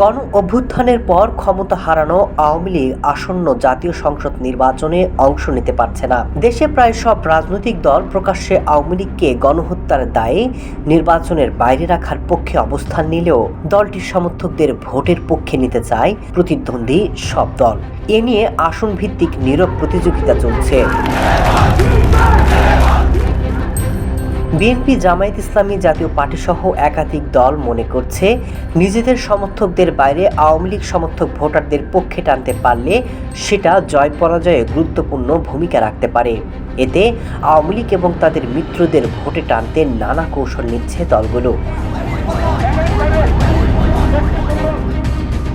গণ অভ্যুত্থানের পর ক্ষমতা হারানো আওয়ামী লীগ আসন্ন জাতীয় সংসদ নির্বাচনে অংশ নিতে পারছে না। দেশে প্রায় সব রাজনৈতিক দল প্রকাশ্যে আওয়ামী লীগকে গণহত্যার দায়ে নির্বাচনের বাইরে রাখার পক্ষে অবস্থান নিলেও দলটির সমর্থকদের ভোটের পক্ষে নিতে চায় প্রতিদ্বন্দ্বী সব দল। এ নিয়ে আসন ভিত্তিক নীরব প্রতিযোগিতা চলছে। বিএনপি জামায়াত ইসলামী জাতীয় পার্টি সহ একাধিক দল মনে করছে নিজেদের সমর্থকদের বাইরে আওয়ামী লীগ সমর্থক ভোটারদের পক্ষে টানতে পারলে সেটা জয় পরাজয়ে গুরুত্বপূর্ণ ভূমিকা রাখতে পারে। এতে আওয়ামী লীগ এবং তাদের মিত্রদের ভোটে টানতে নানা কৌশল নিচ্ছে দলগুলো।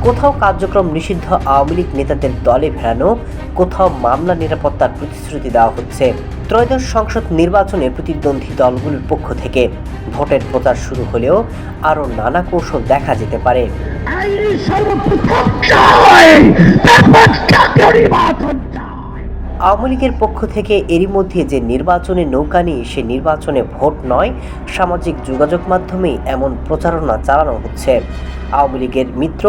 কোথাও কার্যক্রম নিষিদ্ধ আওয়ামী লীগ নেতাদের দলে ফেরানো, কোথাও মামলা নিরাপত্তার প্রতিশ্রুতি দেওয়া হচ্ছে। ত্রয়োদশ সংসদ নির্বাচনে প্রতিদ্বন্দ্বী দলগুলোর পক্ষ থেকে ভোটের প্রচার শুরু হলেও আরও নানা কৌশল দেখা যেতে পারে। আওয়ামী লীগের পক্ষ থেকে এরই মধ্যে যে নির্বাচনে নৌকা নিয়ে সে নির্বাচনে ভোট নয় সামাজিক যোগাযোগ মাধ্যমেই এমন প্রচারণা চালানো হচ্ছে। আওয়ামী লীগের মিত্র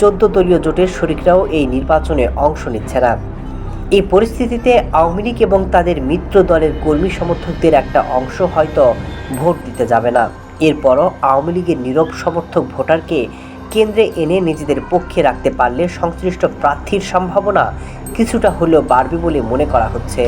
চোদ্দ দলীয় জোটের শরিকরাও এই নির্বাচনে অংশ নিচ্ছে না। এই পরিস্থিতিতে আওয়ামী লীগ এবং তাদের মিত্র দলের কর্মী সমর্থকদের একটা অংশ হয়তো ভোট দিতে যাবে না। এরপরও আওয়ামী লীগের নীরব সমর্থক ভোটারকে কেন্দ্রে এনে নিজেদের পক্ষে রাখতে পারলে সংশ্লিষ্ট প্রার্থীর সম্ভাবনা কিছুটা হলেও বাড়বে বলে মনে করা হচ্ছে।